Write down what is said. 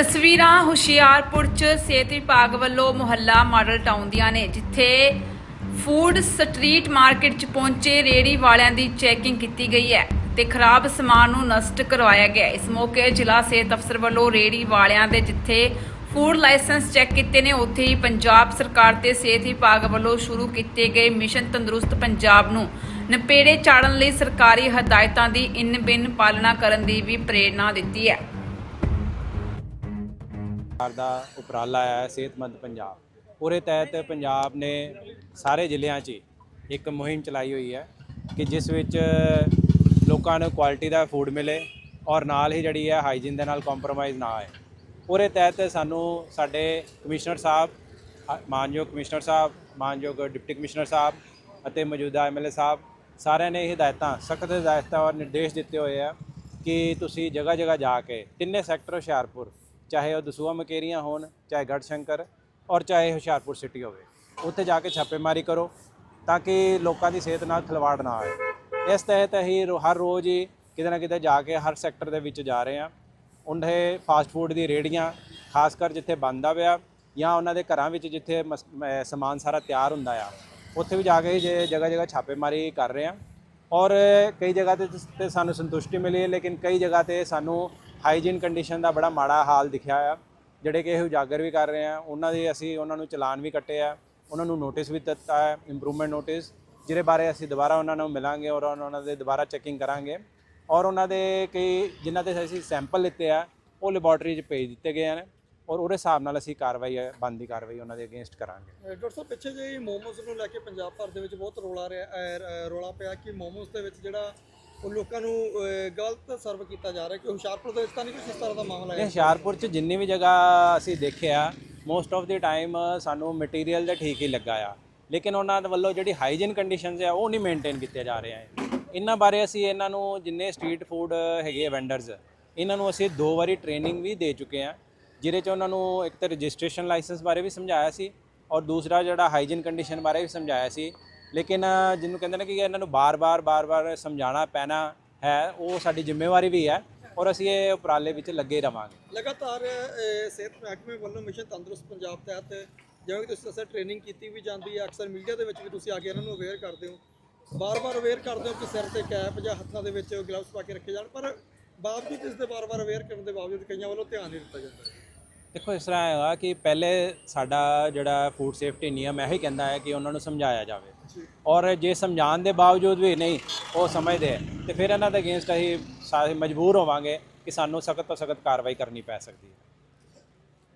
ਤਸਵੀਰਾਂ ਹੁਸ਼ਿਆਰਪੁਰ ਚ ਸਿਹਤ ਵਿਭਾਗ ਵੱਲੋਂ ਮੁਹੱਲਾ ਮਾਡਲ ਟਾਊਨ ਦੀਆਂ ਨੇ, ਜਿੱਥੇ ਫੂਡ ਸਟਰੀਟ ਮਾਰਕੀਟ ਚ ਪਹੁੰਚੇ ਰੇੜੀ ਵਾਲਿਆਂ ਦੀ ਚੈਕਿੰਗ ਕੀਤੀ ਗਈ ਹੈ ਤੇ ਖਰਾਬ ਸਮਾਨ ਨੂੰ ਨਸ਼ਟ ਕਰਵਾਇਆ ਗਿਆ ਇਸ ਮੌਕੇ ਜ਼ਿਲ੍ਹਾ ਸਿਹਤ ਅਫਸਰ ਵੱਲੋਂ ਰੇੜੀ ਵਾਲਿਆਂ ਦੇ ਜਿੱਥੇ ਫੂਡ ਲਾਇਸੈਂਸ ਚੈੱਕ ਕੀਤੇ ਨੇ, ਉੱਥੇ ਹੀ ਪੰਜਾਬ ਸਰਕਾਰ ਤੇ ਸਿਹਤ ਵਿਭਾਗ ਵੱਲੋਂ ਸ਼ੁਰੂ ਕੀਤੇ ਗਏ ਮਿਸ਼ਨ ਤੰਦਰੁਸਤ ਪੰਜਾਬ ਨੂੰ ਨਪੇੜੇ ਚਾੜਨ ਲਈ ਸਰਕਾਰੀ ਹਦਾਇਤਾਂ ਦੀ ਇਨ ਬਿਨ ਪਾਲਣਾ ਕਰਨ ਦੀ ਵੀ ਪ੍ਰੇਰਣਾ ਦਿੱਤੀ ਹੈ। ਸਰਕਾਰ ਦਾ ਉਪਰਾਲਾ ਹੈ ਸਿਹਤਮੰਦ ਪੰਜਾਬ। ਉਹਦੇ ਤਹਿਤ ਪੰਜਾਬ ਨੇ ਸਾਰੇ ਜ਼ਿਲ੍ਹਿਆਂ 'ਚ ਇੱਕ ਮੁਹਿੰਮ ਚਲਾਈ ਹੋਈ ਹੈ ਕਿ ਜਿਸ ਵਿੱਚ ਲੋਕਾਂ ਨੂੰ ਕੁਆਲਿਟੀ ਦਾ ਫੂਡ ਮਿਲੇ ਔਰ ਨਾਲ ਹੀ ਜਿਹੜੀ ਹੈ ਹਾਈਜੀਨ ਦੇ ਨਾਲ ਕੰਪਰੋਮਾਈਜ਼ ਨਾ ਆਏ। ਉਹਦੇ ਤਹਿਤ ਸਾਨੂੰ ਸਾਡੇ ਕਮਿਸ਼ਨਰ ਸਾਹਿਬ ਅ- ਮਾਨਯੋਗ ਕਮਿਸ਼ਨਰ ਸਾਹਿਬ, ਮਾਨਯੋਗ ਡਿਪਟੀ ਕਮਿਸ਼ਨਰ ਸਾਹਿਬ ਅਤੇ ਮੌਜੂਦਾ ਐਮਐਲਏ ਸਾਹਿਬ, ਸਾਰਿਆਂ ਨੇ ਇਹ ਹਦਾਇਤਾਂ, ਸਖਤ ਹਦਾਇਤਾਂ ਔਰ ਨਿਰਦੇਸ਼ ਦਿੱਤੇ ਹੋਏ ਆ ਕਿ ਤੁਸੀਂ ਜਗ੍ਹਾ ਜਗ੍ਹਾ ਜਾ ਕੇ ਤਿੰਨੇ ਸੈਕਟਰ ਹੁਸ਼ਿਆਰਪੁਰ ਚਾਹੇ ਉਹ ਦਸੂਆ ਮਕੇਰੀਆਂ ਹੋਣ, ਚਾਹੇ ਗੜਸ਼ੰਕਰ ਔਰ ਚਾਹੇ ਹੁਸ਼ਿਆਰਪੁਰ ਸਿਟੀ ਹੋਵੇ। ਉੱਥੇ ਜਾ ਕੇ ਛਾਪੇਮਾਰੀ ਕਰੋ ਤਾਂ ਕਿ ਲੋਕਾਂ ਦੀ ਸਿਹਤ ਨਾਲ ਖਿਲਵਾੜ ਨਾ ਹੋਵੇ ਇਸ ਤਹਿਤ ਅਸੀਂ ਰੋ- ਹਰ ਰੋਜ਼ ਹੀ ਕਿਤੇ ਨਾ ਕਿਤੇ ਜਾ ਕੇ ਹਰ ਸੈਕਟਰ ਦੇ ਵਿੱਚ ਜਾ ਰਹੇ ਹਾਂ। ਉਹਦੇ ਫਾਸਟ ਫੂਡ ਦੀ ਰੇੜੀਆਂ ਖਾਸ ਕਰ ਜਿੱਥੇ ਬੰਦਾ ਪਿਆ ਜਾਂ ਉਹਨਾਂ ਦੇ ਘਰਾਂ ਵਿੱਚ ਜਿੱਥੇ ਮਸ- ਸਮਾਨ ਸਾਰਾ ਤਿਆਰ ਹੁੰਦਾ ਆ, ਉੱਥੇ ਵੀ ਜਾ ਕੇ ਜੇ ਜਗ੍ਹਾ ਜਗ੍ਹਾ ਛਾਪੇਮਾਰੀ ਕਰ ਰਹੇ ਹਾਂ। ਔਰ ਕਈ ਜਗ੍ਹਾ ਤੇ ਤੇ ਸਾਨੂੰ ਸੰਤੁਸ਼ਟੀ ਮਿਲੀ ਹੈ, ਲੇਕਿਨ ਕਈ ਜਗ੍ਹਾ ਤੇ ਸਾਨੂੰ ਹਾਈਜੀਨ ਕੰਡੀਸ਼ਨ ਦਾ ਬੜਾ ਮਾੜਾ ਹਾਲ ਦਿਖਿਆ ਆ। ਜਿਹੜੇ ਕਿ ਇਹ ਉਜਾਗਰ ਵੀ ਕਰ ਰਹੇ ਆ, ਉਹਨਾਂ ਦੇ ਅਸੀਂ ਉਹਨਾਂ ਨੂੰ ਚਲਾਨ ਵੀ ਕੱਟੇ ਆ, ਉਹਨਾਂ ਨੂੰ ਨੋਟਿਸ ਵੀ ਦਿੱਤਾ ਹੈ ਇੰਪਰੂਵਮੈਂਟ ਨੋਟਿਸ ਜਿਹਦੇ ਬਾਰੇ ਅਸੀਂ ਦੁਬਾਰਾ ਉਹਨਾਂ ਨੂੰ ਮਿਲਾਂਗੇ ਔਰ ਉਹਨਾਂ ਦੇ ਦੁਬਾਰਾ ਚੈਕਿੰਗ ਕਰਾਂਗੇ। ਔਰ ਉਹਨਾਂ ਦੇ ਕਈ ਜਿਨ੍ਹਾਂ ਦੇ ਅਸੀਂ ਸੈਂਪਲ ਲਿੱਤੇ ਆ, ਉਹ ਲੈਬੋਰਟਰੀ 'ਚ ਭੇਜ ਦਿੱਤੇ ਗਏ ਹਨ। ਔਰ ਉਹਦੇ ਹਿਸਾਬ ਨਾਲ ਅਸੀਂ ਕਾਰਵਾਈ ਬੰਦੀ ਕਾਰਵਾਈ ਉਹਨਾਂ ਦੇ ਅਗੇਂਸਟ ਕਰਾਂਗੇ। ਡਾਕਟਰ ਸਾਹਿਬ ਪਿੱਛੇ ਜਿਹੇ ਮੋਮੋਸ ਨੂੰ ਲੈ ਕੇ ਪੰਜਾਬ ਭਰ ਦੇ ਵਿੱਚ ਬਹੁਤ ਰੋਲਾ ਰਿਹਾ ਰੌਲਾ ਪਿਆ ਕਿ ਮੋਮੋਸ ਦੇ ਵਿੱਚ ਜਿਹੜਾ ਉਹ ਲੋਕਾਂ ਨੂੰ ਗਲਤ ਸਰਵ ਕੀਤਾ ਜਾ ਰਿਹਾ ਕਿ ਹੁਸ਼ਿਆਰਪੁਰ ਦੇ ਵਿੱਚ ਤਾਂ ਨਹੀਂ ਕੁਛ ਇਸ ਤਰ੍ਹਾਂ ਦਾ ਮਾਮਲਾ ਹੈ ਹੁਸ਼ਿਆਰਪੁਰ ਚ ਜਿੰਨੀ ਵੀ ਜਗ੍ਹਾ ਅਸੀਂ ਦੇਖਿਆ ਮੋਸਟ ਆਫ ਦੀ ਟਾਈਮ ਸਾਨੂੰ ਮਟੀਰੀਅਲ ਦਾ ਠੀਕ ਹੀ ਲੱਗਾ ਆ। ਲੇਕਿਨ ਉਹਨਾਂ ਦੇ ਵੱਲੋਂ ਜਿਹੜੀ ਹਾਈਜੀਨ ਕੰਡੀਸ਼ਨਸ ਆ ਉਹ ਨਹੀਂ ਮੇਨਟੇਨ ਕੀਤੇ ਜਾ ਰਹੇ ਆ। ਇਹਨਾਂ ਬਾਰੇ ਅਸੀਂ ਇਹਨਾਂ ਨੂੰ ਜਿੰਨੇ ਸਟਰੀਟ ਫੂਡ ਹੈਗੇ ਵੈਂਡਰਸ ਇਹਨਾਂ ਨੂੰ ਅਸੀਂ ਦੋ ਵਾਰੀ ਟ੍ਰੇਨਿੰਗ ਵੀ ਦੇ ਚੁੱਕੇ ਆ। ਜਿਹਦੇ ਚ ਉਹਨਾਂ ਨੂੰ ਇੱਕ ਤਾਂ ਰਜਿਸਟ੍ਰੇਸ਼ਨ ਲਾਇਸੈਂਸ ਬਾਰੇ ਵੀ ਸਮਝਾਇਆ ਸੀ ਔਰ ਦੂਸਰਾ ਜਿਹੜਾ ਹਾਈਜੀਨ ਕੰਡੀਸ਼ਨ ਬਾਰੇ ਵੀ ਸਮਝਾਇਆ ਸੀ। ਲੇਕਿਨ ਜਿਹਨੂੰ ਕਹਿੰਦੇ ਨੇ ਕਿ ਇਹਨਾਂ ਨੂੰ ਬਾਰ-ਬਾਰ ਬਾਰ-ਬਾਰ ਸਮਝਾਉਣਾ ਪੈਣਾ ਹੈ, ਉਹ ਸਾਡੀ ਜ਼ਿੰਮੇਵਾਰੀ ਵੀ ਹੈ ਔਰ ਅਸੀਂ ਇਹ ਉਪਰਾਲੇ ਵਿੱਚ ਲੱਗੇ ਰਵਾਂਗੇ। ਲਗਾਤਾਰ ਸਿਹਤ ਮਹਿਕਮੇ ਵੱਲੋਂ ਮਿਸ਼ਨ ਤੰਦਰੁਸਤ ਪੰਜਾਬ ਤਹਿਤ ਜਿਵੇਂ ਕਿ ਤੁਸੀਂ ਦੱਸਿਆ ਟ੍ਰੇਨਿੰਗ ਕੀਤੀ ਵੀ ਜਾਂਦੀ ਹੈ। ਅਕਸਰ ਮੀਡੀਆ ਦੇ ਵਿੱਚ ਵੀ ਤੁਸੀਂ ਆ ਕੇ ਇਹਨਾਂ ਨੂੰ ਅਵੇਅਰ ਕਰਦੇ ਹੋ। ਬਾਰ-ਬਾਰ ਅਵੇਅਰ ਕਰਦੇ ਹੋ ਕਿ ਸਿਰ ਤੇ ਕੈਪ ਜਾਂ ਹੱਥਾਂ ਦੇ ਵਿੱਚ ਗਲਵਸ ਪਾ ਕੇ ਰੱਖੇ ਜਾਣ, ਪਰ ਬਾਵਜੂਦ ਇਸ ਦੇ ਬਾਰ-ਬਾਰ ਅਵੇਅਰ ਕਰਨ ਦੇ ਬਾਵਜੂਦ ਕਈਆਂ ਵੱਲੋਂ ਧਿਆਨ ਨਹੀਂ ਦਿੱਤਾ ਜਾਂਦਾ। ਦੇਖੋ ਇਸ ਤਰ੍ਹਾਂ ਹੈਗਾ ਕਿ ਪਹਿਲੇ ਸਾਡਾ ਜਿਹੜਾ ਫੂਡ ਸੇਫਟੀ ਨਿਯਮ ਇਹੀ ਕਹਿੰਦਾ ਹੈ ਕਿ ਉਹਨਾਂ ਨੂੰ ਸਮਝਾਇਆ ਜਾਵੇ। ਔਰ ਜੇ ਸਮਝਾਉਣ ਦੇ ਬਾਵਜੂਦ ਵੀ ਨਹੀਂ ਉਹ ਸਮਝਦੇ ਹੈ ਤੇ ਫਿਰ ਇਹਨਾਂ ਦੇ ਅਗੇਂਸਟ ਅਸੀਂ ਸਾਰੇ ਮਜਬੂਰ ਹੋਵਾਂਗੇ ਕਿ ਸਾਨੂੰ ਸਖਤ ਤੋਂ ਸਖਤ ਕਾਰਵਾਈ ਕਰਨੀ ਪੈ ਸਕਦੀ ਹੈ।